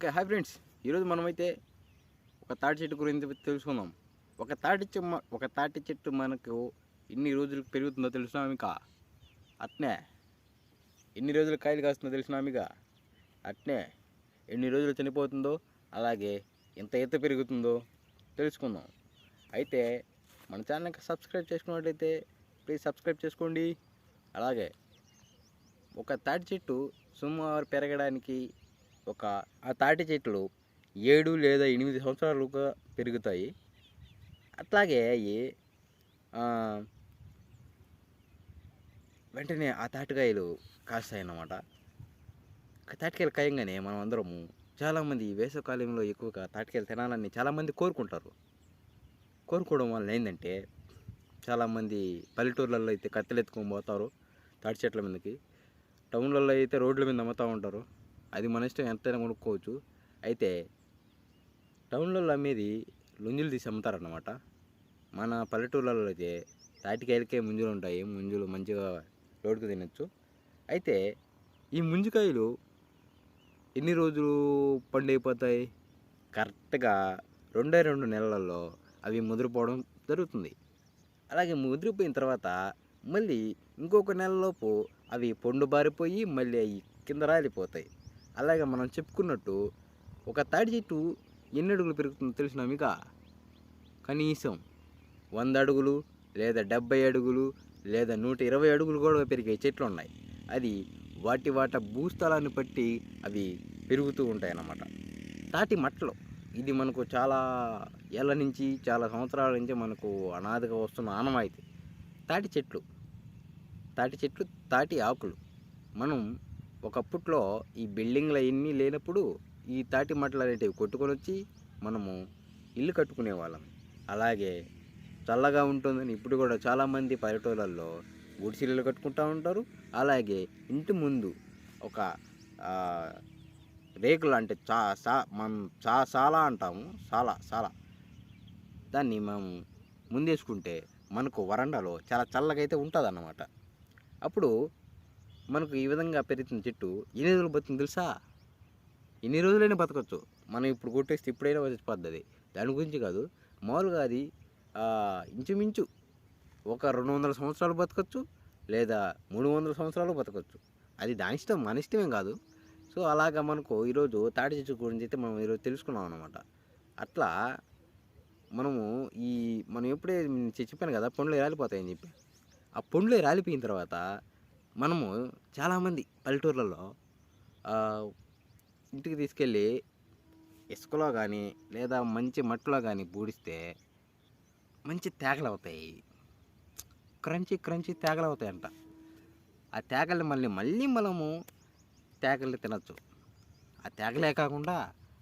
Okay hi friends. ఈరోజు మనమైతే ఒక తాటి చెట్టు గురించి తెలుసుకుందాం. ఒక తాటి చెమ్మ ఒక తాటి చెట్టు మనకు ఎన్ని రోజులు పెరుగుతుందో తెలుసునా మీకు? అట్నే. ఎన్ని రోజులు కాయలు కాస్తుందో తెలిసినా మీకు? అట్నే. ఎన్ని రోజులు చనిపోతుందో అలాగే ఎంత ఎత్తు పెరుగుతుందో తెలుసుకుందాం. అయితే మన ఛానల్కి సబ్స్క్రైబ్ చేసుకున్నట్లయితే ప్లీజ్ సబ్స్క్రైబ్ చేసుకోండి. అలాగే ఒక తాటి చెట్టు సుమారు పెరగడానికి ఒక ఆ తాటి చెట్లు ఏడు లేదా ఎనిమిది సంవత్సరాలుగా పెరుగుతాయి. అట్లాగే అవి వెంటనే ఆ తాటికాయలు కాస్తాయి అన్నమాట తాటికాయలు కాయంగానే మనం అందరము చాలామంది వేసవకాలంలో ఎక్కువగా తాటికాయలు తినాలని చాలామంది కోరుకుంటారు. కోరుకోవడం వల్ల ఏంటంటే చాలామంది పల్లెటూర్లలో అయితే కత్తెలు ఎత్తుకొని పోతారు తాటి చెట్ల మీదకి. టౌన్లలో అయితే రోడ్ల మీద అమ్ముతూ ఉంటారు. అది మన ఇష్టం ఎంతైనా కొనుక్కోవచ్చు. అయితే టౌన్లలో అమ్మేది లుంజులు తీసి అమ్ముతారన్నమాట. మన పల్లెటూర్లలో అయితే తాటికాయలకే ముంజులు ఉంటాయి. ముంజులు మంచిగా రోడ్డుకు తినచ్చు. అయితే ఈ ముంజికాయలు ఎన్ని రోజులు పండైపోతాయి? కరెక్ట్గా రెండే రెండు నెలలలో అవి ముదిరిపోవడం జరుగుతుంది. అలాగే ముదిరిపోయిన తర్వాత మళ్ళీ ఇంకొక నెలలోపు అవి పొండు బారిపోయి మళ్ళీ అవి కింద రాలిపోతాయి. అలాగే మనం చెప్పుకున్నట్టు ఒక తాడి చెట్టు ఎన్ని అడుగులు పెరుగుతుందో తెలిసిన మీకు? కనీసం వంద అడుగులు లేదా డెబ్బై అడుగులు లేదా నూట ఇరవై అడుగులు కూడా పెరిగే చెట్లు ఉన్నాయి. అది వాటి వాట భూస్థలాన్ని బట్టి అవి పెరుగుతూ ఉంటాయి అన్నమాట తాటి మట్టలు. ఇది మనకు చాలా ఏళ్ళ నుంచి చాలా సంవత్సరాల నుంచి మనకు అనాదిగా వస్తున్న ఆనవాయితీ తాటి చెట్లు. తాటి చెట్లు తాటి ఆకులు. మనం ఒకప్పట్లో ఈ బిల్డింగ్లు అవన్నీ లేనప్పుడు ఈ తాటి మట్టలు అనేటివి కొట్టుకొని వచ్చి మనము ఇల్లు కట్టుకునే వాళ్ళం. అలాగే చల్లగా ఉంటుందని ఇప్పుడు కూడా చాలామంది పల్లెటూళ్ళల్లో గుడిసెలు కట్టుకుంటూ ఉంటారు. అలాగే ఇంటి ముందు ఒక రేకులు అంటే చా సా మనం చా సాలా అంటాము. సాలా చాలా దాన్ని మనం ముందేసుకుంటే మనకు వరండాలో చాలా చల్లగా అయితే ఉంటుంది అన్నమాట అప్పుడు మనకు ఈ విధంగా పెరుగుతున్న చెట్టు ఎన్ని రోజులు బతుకుంది తెలుసా? ఎన్ని రోజులైనా బతకచ్చు. మనం ఇప్పుడు కొట్టేస్తే ఇప్పుడైనా చచ్చిపోద్ది అది. దాని గురించి కాదు. మామూలుగా అది ఇంచుమించు ఒక రెండు వందల సంవత్సరాలు బతకచ్చు లేదా మూడు వందల సంవత్సరాలు బతకచ్చు. అది దాని ఇష్టం మన ఇష్టమే కాదు. సో అలాగా మనకు ఈరోజు తాటి చెట్టు గురించి అయితే మనం ఈరోజు తెలుసుకున్నాం అనమాట అట్లా మనము ఈ మనం ఎప్పుడే చెప్పాను కదా పండ్లు రాలిపోతాయని చెప్పి. ఆ పండ్లు రాలిపోయిన తర్వాత మనము చాలామంది పల్లెటూర్లలో ఇంటికి తీసుకెళ్ళి ఇసుకలో కానీ లేదా మంచి మట్టిలో కానీ పూడిస్తే మంచి తేగలు అవుతాయి. క్రంచి క్రంచి తేగలు అవుతాయంట. ఆ తేగల్ని మళ్ళీ మళ్ళీ మనము తేగల్ని తినచ్చు. ఆ తేగలే కాకుండా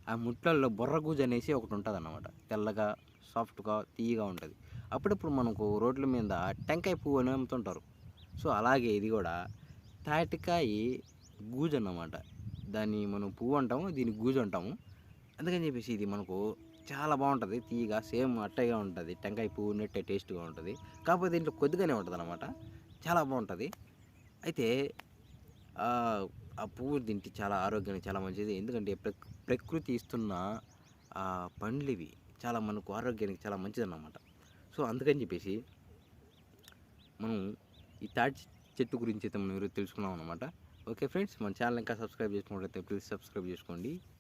ఆ ముట్లల్లో బుర్రగూజు అనేసి ఒకటి ఉంటుంది అన్నమాట తెల్లగా సాఫ్ట్గా తీయగా ఉంటుంది. అప్పుడప్పుడు మనకు రోడ్ల మీద టెంకాయ పువ్వు అని అమ్ముతుంటారు. సో అలాగే ఇది కూడా. తాటికాయ గూజు అన్నమాట దాన్ని మనం పువ్వు అంటాము దీన్ని గూజు అంటాము. అందుకని చెప్పేసి ఇది మనకు చాలా బాగుంటుంది. తీగ సేమ్ అట్టగా ఉంటుంది. టెంకాయ పువ్వు నెట్టే టేస్ట్గా ఉంటుంది. కాకపోతే దీంట్లో కొద్దిగానే ఉంటుంది అనమాట చాలా బాగుంటుంది. అయితే ఆ పువ్వు తింటే చాలా ఆరోగ్యానికి చాలా మంచిది. ఎందుకంటే ప్రక్ ప్రకృతి ఇస్తున్న ఆ పండ్లు ఇవి చాలా మనకు ఆరోగ్యానికి చాలా మంచిది అన్నమాట సో అందుకని చెప్పేసి మనం ఈ తాటి చెట్టు గురించి అయితే మనం ఈరోజు తెలుసుకున్నాం అనమాట ఓకే ఫ్రెండ్స్ మన ఛానల్ ఇంకా సబ్స్క్రైబ్ చేసుకున్నట్లయితే ప్లీజ్ సబ్స్క్రైబ్ చేసుకోండి.